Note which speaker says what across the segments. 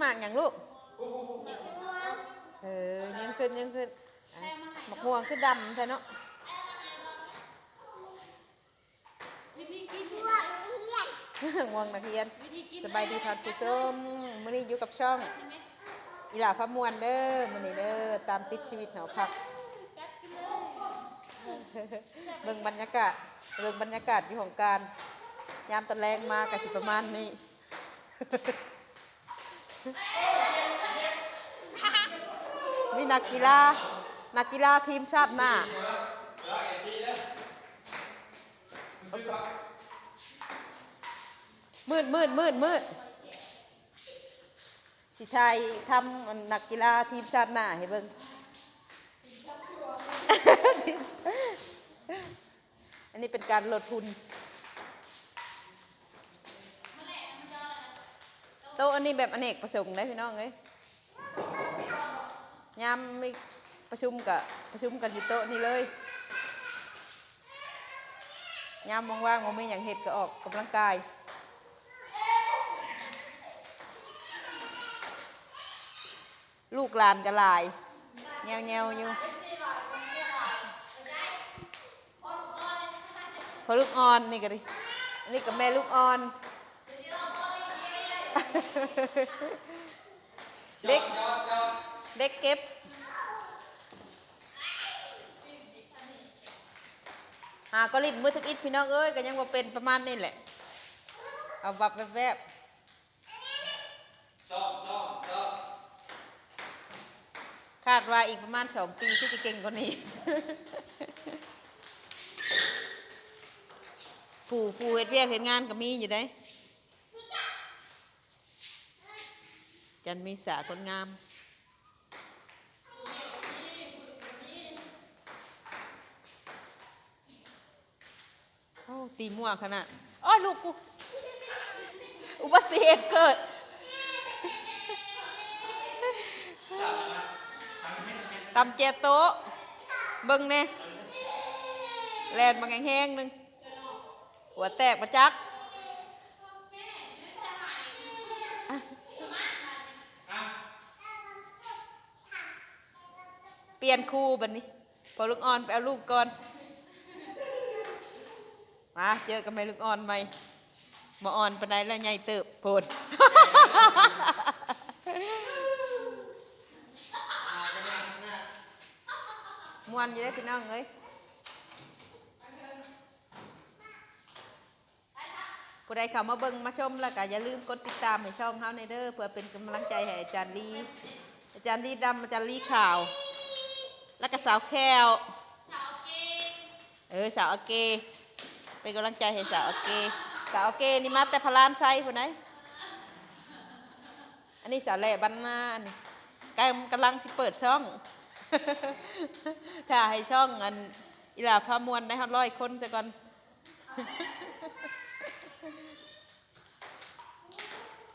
Speaker 1: หมากอย่างลูก เออยังขึ้นยังขึ้นหมกม่วงขึ้นดำใช่เนาะ
Speaker 2: วิธีกิน
Speaker 3: พวเพียน
Speaker 1: ง่วงนักเรียนสบายดีทานผู้ชมมื้อนี้อยู่กับช่องอีหล่าพะมวลเด้อมื้อนี้เด้อตามติดชีวิตเหนาพัก
Speaker 2: เบิ่
Speaker 1: งบรรยากาศเบิ่งบรรยากาศอยู่ของการ ยามตะแรงมาก็สิประมาณนี้ มีนักกีฬา นักกีฬาทีมชาติหน้ามืดมืดมืดมืดสิไทยทำนนักกีฬาทีมชาติหน้าให้เบิ่งอันนี้เป็นการลดทุน ต๊ะอันนี้แบบอเนกประสงค์ได้พี่น้องเอ้ยยามมีประชุมกับประชุมกันที่โต๊ะนี่เลยยามว่างๆมันไม่อย่างเห็ดก็ออกกำลังกายลูกหลานก็หลายแงวๆอยู่พอลูกอ่อนนี่ก็ดินี่กับแม่ลูกอ่อน เด็กเด็กเก็บหาก็ลิ้นมือทักอิดพี่น้องเอ้ยก็ยังว่าเป็นประมาณนี้แหละ เอาบับแวบๆคาดว่าอีกประมาณสองปีที่จะเก่งกว่านี้ผู้ผู้เฮ็ดเวียกเฮ็ดงานก็มีอยู่ได้ จันมีสาคนงามโอ้ตีมั่วขนาดอ้อลูกกู อุบัติเหตุเกิดตำเจโต๊ะเบิ่งเน่แลนมาแห้งๆหนึง หัวแตกมาจักอะเปลี่ยนครูบัดนี้ พอลูกอ่อนไปเอาลูกก่อน มาเจอกันไหมลูกอ่อนไหมมาอ่อนปานใดแล้วใหญ่เติบโพดมวนอยู่ได้พี่น้องเอ้ยผู้ใดเข้ามาเบิ่งมาชมแล้วก็อย่าลืมกดติดตามให้ช่องเฮาในเด้อเพื่อเป็นกำลังใจให้อาจารย์ลีอาจารย์ลีดำอาจารย์ลีขาว แล้วก็สาวแคว
Speaker 2: สาวเกง
Speaker 1: เออสาวอเกเป็นกำลังใจให้สาวอเกสาวอเกนี่มาแต่พลานไซผู้ไหนอันนี้สาวแหล่บ้านนาอันนี้กำกำลังสิเปิดช่องถ้าให้ช่องอันอีหลาพามวลได้ฮอดร้อยคนซะก่อน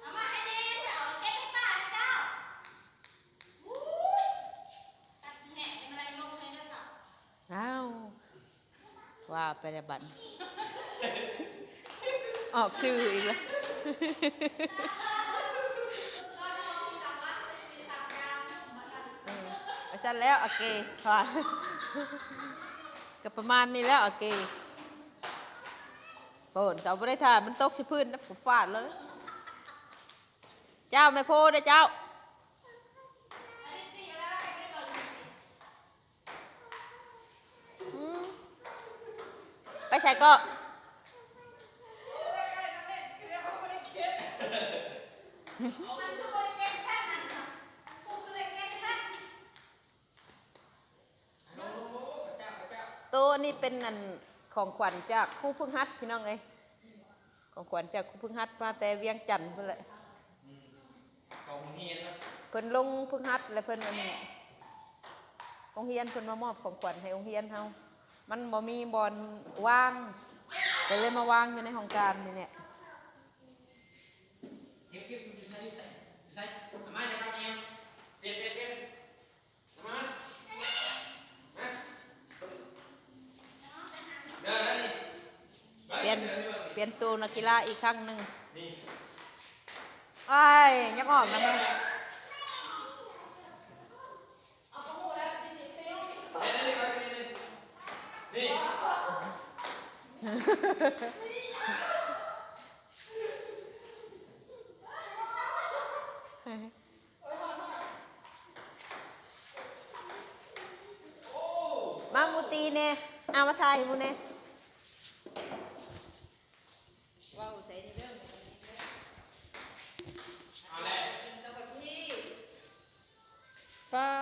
Speaker 2: เอามาให้ดีเอาเก็บให้ป้าเลยเจ้าอู้ยกัดแหน่เป็นอะไรลงเลยเด้อค่ะ
Speaker 1: อ้าว ว่าไปแล้วบันออกชื่ออีกแล้วอาจารย์แล้วโอเคพอก็ประมาณนี้แล้วโอเคโปนเขาไม่ได้ถ่ายมันตกชิพื้นนะผมฟาดเลยเจ้าไม่โพดนะเจ้า ไปใส่ก็โตะนี่เป็นอันของขวัญจากคู่พึ่งฮัดพี่น้องเอ้ยของขวัญจากคู่พึ่งฮัดมาแต่เวียงจันทร์เพื่อนละ
Speaker 4: ของเฮียนนะ
Speaker 1: เพิ่นลงพึ่งฮัดแล้วเพิ่นอันองเฮียนเพิ่นมามอบของขวัญให้องเฮียนเฮา มันบ่มีบอลว่างก็เลยมาว่างอยู่ในของการนี่เแห
Speaker 4: ละเปลี่ยนเปลี่ยน
Speaker 1: ตัวนักกีฬาอีกครั้งหนึ่ง
Speaker 3: ไอ้ยักออกนะแม่
Speaker 4: มามูตีเนี่
Speaker 1: ย
Speaker 3: เอามาถ่ายมูเนี่
Speaker 1: ย
Speaker 3: ว้า
Speaker 1: ว
Speaker 3: ใส่ใน
Speaker 1: เรื่
Speaker 3: อ
Speaker 1: ง
Speaker 3: เอา
Speaker 1: เลย
Speaker 4: ป้า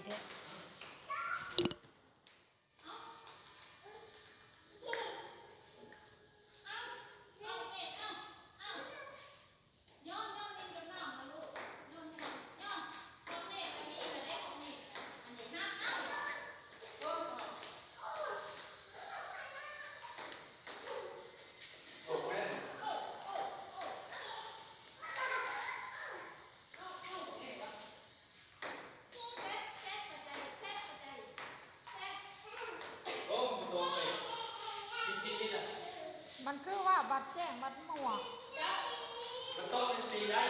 Speaker 2: ಇದೆ บัด
Speaker 4: แจ้
Speaker 3: งบั
Speaker 2: ด
Speaker 1: มั่วมันต้
Speaker 2: อ
Speaker 4: งเป็
Speaker 1: น
Speaker 2: ตี
Speaker 1: ได้